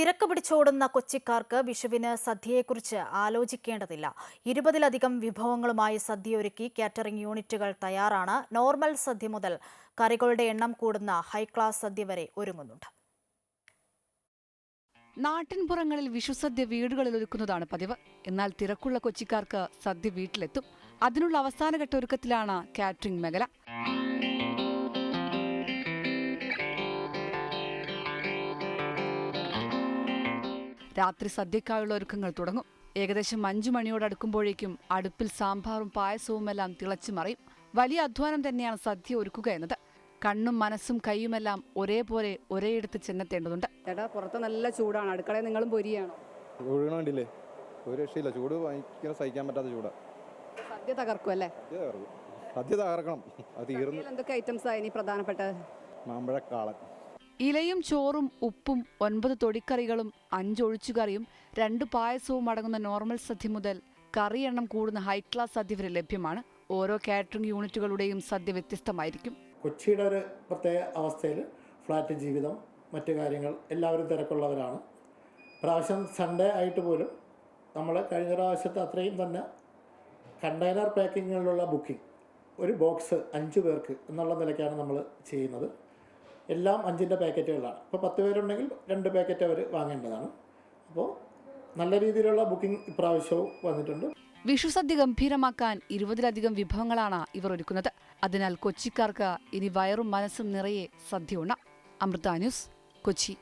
തിരക്ക് പിടിച്ചോടുന്ന കൊച്ചിക്കാർക്ക് വിഷുവിന് സദ്യയെക്കുറിച്ച് ആലോചിക്കേണ്ടതില്ല. ഇരുപതിലധികം വിഭവങ്ങളുമായി സദ്യയൊരുക്കി കാറ്ററിംഗ് യൂണിറ്റുകൾ തയ്യാറാണ്. നോർമൽ സദ്യ മുതൽ കറികളുടെ എണ്ണം കൂടുന്ന ഹൈക്ലാസ് സദ്യ വരെ ഒരുങ്ങുന്നുണ്ട്. നാട്ടിൻപുറങ്ങളിൽ വിഷുസദ്യ വീടുകളിൽ ഒരുക്കുന്നതാണ് പതിവ്. എന്നാൽ തിരക്കുള്ള കൊച്ചിക്കാർക്ക് സദ്യ വീട്ടിലെത്തും. അതിനുള്ള അവസാനഘട്ട ഒരുക്കത്തിലാണ് കാറ്ററിംഗ് മേഖല. രാത്രി സദ്യക്കായുള്ള ഒരുക്കങ്ങൾ തുടങ്ങും. ഏകദേശം അഞ്ചു മണിയോടടുക്കുമ്പോഴേക്കും അടുപ്പിൽ സാമ്പാറും പായസവുമെല്ലാം തിളച്ചു മറിയും. വലിയ അധ്വാനം തന്നെയാണ് സദ്യ ഒരുക്കുക എന്നത്. കണ്ണും മനസ്സും കൈയുമെല്ലാം ഒരേപോലെ ഒരേയിടത്ത് ചെന്നെത്തേണ്ടതുണ്ട്. ചേട്ടാ പുറത്ത് നല്ല ചൂടാണ്. അടുക്കളയിൽ നിങ്ങളും പൊരിയാണ്. ഒഴുകണ കണ്ടില്ലേ ഒരു രക്ഷയില്ല. ചൂട് ഭയങ്കര സഹിക്കാൻ പറ്റാത്ത ചൂടാ. സദ്യ തകർക്കും അല്ലേ? സദ്യ സദ്യ തകർക്കണം. അത് തീർന്നു എന്തൊക്കെ ഐറ്റംസ് ആയി പ്രധാനപ്പെട്ട മാമ്പഴക്കാളൻ. ഇലയും ചോറും ഉപ്പും ഒൻപത് തൊടിക്കറികളും അഞ്ചൊഴിച്ചുകറിയും രണ്ട് പായസവും അടങ്ങുന്ന നോർമൽ സദ്യ മുതൽ കറി എണ്ണം കൂടുന്ന ഹൈ ക്ലാസ് സദ്യ വരെ ലഭ്യമാണ്. ഓരോ കാറ്ററിംഗ് യൂണിറ്റുകളുടെയും സദ്യ വ്യത്യസ്തമായിരിക്കും. കൊച്ചിയുടെ ഒരു പ്രത്യേക അവസ്ഥയിൽ ഫ്ലാറ്റ് ജീവിതം മറ്റു കാര്യങ്ങൾ എല്ലാവരും തിരക്കുള്ളവരാണ്. പ്രാവശ്യം സൺഡേ ആയിട്ട് പോലും നമ്മൾ കഴിഞ്ഞ പ്രാവശ്യത്തെ അത്രയും തന്നെ കണ്ടെയ്നർ പാക്കിങ്ങിലുള്ള ബുക്കിംഗ് ഒരു ബോക്സ് അഞ്ച് പേർക്ക് എന്നുള്ള നിലയ്ക്കാണ് നമ്മൾ ചെയ്യുന്നത്. എല്ലാം അഞ്ചിന്റെ പാക്കറ്റുകളാണ്. ഇപ്പോൾ പത്ത് പേരുണ്ടെങ്കിൽ രണ്ട് പാക്കറ്റ് അവർ വാങ്ങേണ്ടതാണ്. അപ്പോൾ നല്ല രീതിയിലുള്ള ബുക്കിംഗ് ഇപ്രാവശ്യവും വന്നിട്ടുണ്ട്. വിഷുസദ്യ ഗംഭീരമാക്കാൻ ഇരുപതിലധികം വിഭവങ്ങളാണ് ഇവർ ഒരുക്കുന്നത്. അതിനാൽ കൊച്ചിക്കാർക്ക് ഇനി വയറും മനസ്സും നിറയെ സദ്യ ഉണ്ണാം. അമൃത ന്യൂസ് കൊച്ചി.